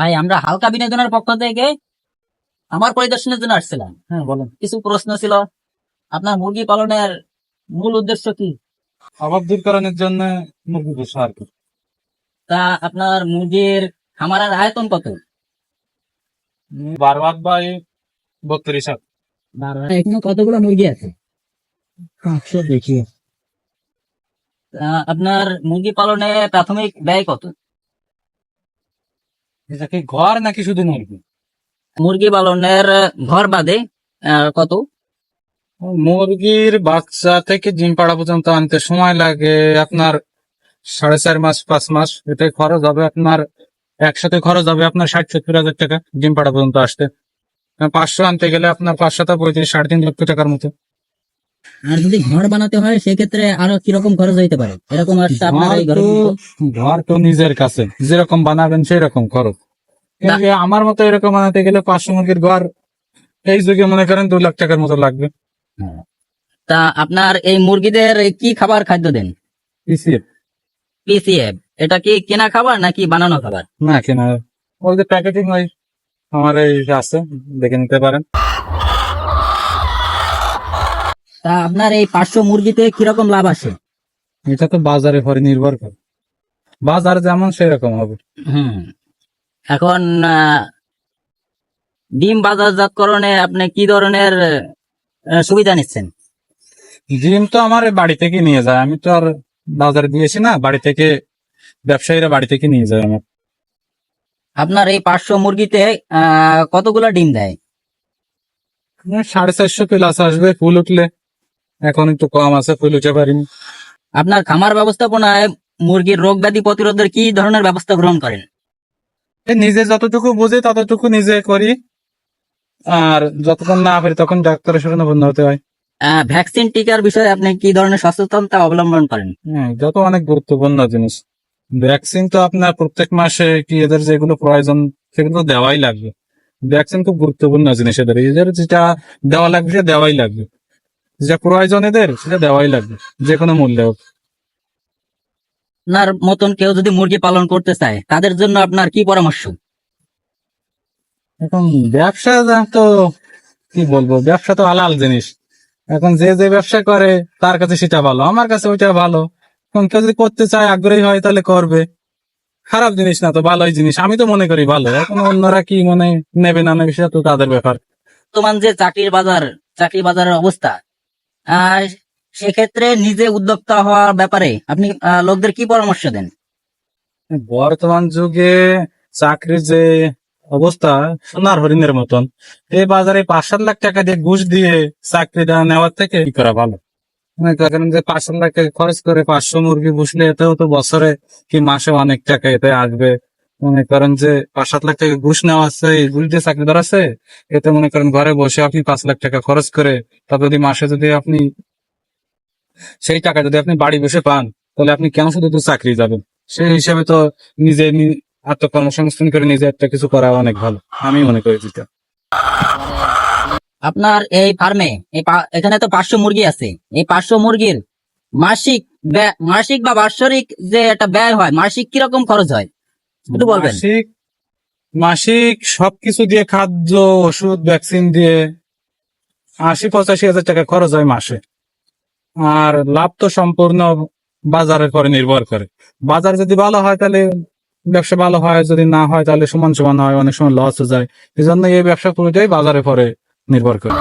ভাই আমরা হালকা বিনোদনের পক্ষ থেকে আমার পরিদর্শনের জন্য আসছিলাম। হ্যাঁ বলেন। কিছু প্রশ্ন ছিল? আপনার মুরগি পালনের মূল উদ্দেশ্য কি? অভাব দূরকরণের জন্য মুরগি পোষা আর কি। তা আপনার মুরগির খামারের আয়তন কত? বারবার বাই বত্রিশ হাত। এখনও কতগুলো মুরগি আছে? পাঁচশো দেখি আপনার মুরগি পালনে প্রাথমিক ব্যয় কত? এটা কি ঘর নাকি শুধু মুরগি? মুরগি পালনের ঘর বাদে কত? মুরগির বাচ্চা থেকে ডিম পাড়া পর্যন্ত আনতে সময় লাগে। আপনার সাড়ে চার মাস পাঁচ মাস এতে খরচ হবে আপনার একসাথে খরচ হবে আপনার ষাট সত্তর হাজার টাকা ডিম পাড়া পর্যন্ত আসতে। পাঁচশো আনতে গেলে আপনার পাঁচশো পঁয়ত্রিশ সাড়ে তিন লক্ষ টাকার মতো। আর যদি ঘর বানাতে হয় সেক্ষেত্রে আরও কীরকম খরচ হইতে পারে? এরকম ঘর তো- তো নিজের কাছে। যেরকম বানাবেন সেই রকম খরচ। আমার মতো এরকম বানাতে গেলে পাঁচশো মুরগির ঘর এই যুগে মনে করেন দু লাখ টাকার মতো লাগবে। তা আপনার এই মুরগিদের কি খাবার খাদ্য দেন? পিছিয়ে পিসিএফ। এটা কি কেনা খাবার নাকি বানানো খাবার? না কেনা। ওই যে প্যাকেটিং হয় আমার এই আছে দেখে নিতে পারেন। তা আপনার এই পাঁচশো মুরগিতে কীরকম লাভ আসে এটা তো বাজারে পরে নির্ভর করে। বাজার যেমন সেরকম হবে। হুম। এখন ডিম বাজারজাতকরণে আপনি কি ধরনের সুবিধা নিচ্ছেন? ডিম তো আমার বাড়ি থেকে নিয়ে যায়। আমি তো আর বাজারে দিয়েছি না বাড়ি থেকে ব্যবসায়ীরা বাড়ি থেকে নিয়ে যায় আমার। আপনার এই পাঁচশো মুরগিতে কতগুলো ডিম দেয়? সাড়ে চারশো প্লাস আসবে ফুল উঠলে। এখন একটু কম আছে ফুল উঠে পারিনি। আপনার খামার ব্যবস্থাপনায় মুরগির রোগ ব্যাধি প্রতিরোধের কি ধরনের ব্যবস্থা গ্রহণ করেন? নিজে যতটুকু বুঝি ততটুকু নিজে করি। আর যতক্ষণ না পারি তখন ডাক্তারের শরণাপন্ন হতে হয়। ভ্যাকসিন টিকার বিষয়ে আপনি কি ধরনের সচেতনতা অবলম্বন করেন? হ্যাঁ যত অনেক গুরুত্বপূর্ণ জিনিস। ভ্যাকসিন তো আপনার প্রত্যেক মাসে কি এদের যেগুলো প্রয়োজন সেগুলো দেওয়াই লাগবে। ভ্যাকসিন খুব গুরুত্বপূর্ণ জিনিস এদের। এদের যেটা দেওয়া লাগবে সেটা দেওয়াই লাগবে। যেটা প্রয়োজন এদের সেটা দেওয়াই লাগবে। যে কোনো মূল্যে হোক। আপনার মতন কেউ যদি মুরগি পালন করতে চায় তাদের জন্য আপনার কি পরামর্শ? এখন ব্যবসা তো কি বলব ব্যবসা তো আলাল জিনিস। এখন যে যে ব্যবসা করে তার কাছে সেটা ভালো আমার কাছে ওইটা ভালো। এখন কেউ যদি করতে চায় আগ্রহী হয় তাহলে করবে। খারাপ জিনিস না তো ভালোই জিনিস। আমি তো মনে করি ভালো। এখন অন্যরা কি মনে নেবে না নেবে সেটা তো তাদের ব্যাপার। বর্তমান যে চাকরির বাজার চাকরি বাজারের অবস্থা সেক্ষেত্রে নিজে উদ্যোক্তা হওয়ার ব্যাপারে আপনি লোকদের কি পরামর্শ দেন? বর্তমান যুগে চাকরির যে অবস্থা, সোনার হরিণের মতন এই বাজারে পাঁচ সাত লাখ টাকা দিয়ে ঘুষ দিয়ে চাকরিটা নেওয়ার থেকে কি করা ভালো? করেন যে পাঁচ সাত লাখ টাকা খরচ করে পাঁচশো মুরগি বসলে এতেও তো বছরে কি মাসে অনেক টাকা এতে আসবে? মনে করেন যে পাঁচ সাত লাখ টাকা ঘুষ নেওয়া আছে ঘুষ দিয়ে চাকরি আছে, এতে মনে করেন ঘরে বসে আপনি পাঁচ লাখ টাকা খরচ করে তারপর যদি মাসে যদি আপনি সেই টাকা যদি আপনি বাড়ি বসে পান তাহলে আপনি কেন শুধু চাকরি যাবেন? সেই হিসাবে তো নিজে আত্মকর্মসংস্থান করে নিজে একটা কিছু করা অনেক ভালো। আমি মনে করি যেটা। আপনার এই ফার্মে এখানে তো পাঁচশো মুরগি আছে। এই পাঁচশো মুরগির মাসিক মাসিক বা বাৎসরিক যে একটা ব্যয় হয় মাসিক কীরকম খরচ হয়? একটু বলবেন। মাসিক মাসিক সবকিছু দিয়ে খাদ্য ওষুধ ভ্যাকসিন দিয়ে আশি পঁচাশি হাজার টাকা খরচ হয় মাসে। আর লাভ তো সম্পূর্ণ বাজারের পরে নির্ভর করে। বাজার যদি ভালো হয় তাহলে ব্যবসা ভালো হয়, যদি না হয় তাহলে সমান সমান হয়, অনেক সময় লস হয়ে যায়। এই জন্য এই ব্যবসা পুরোটাই বাজারের পরে নির্ভর করে।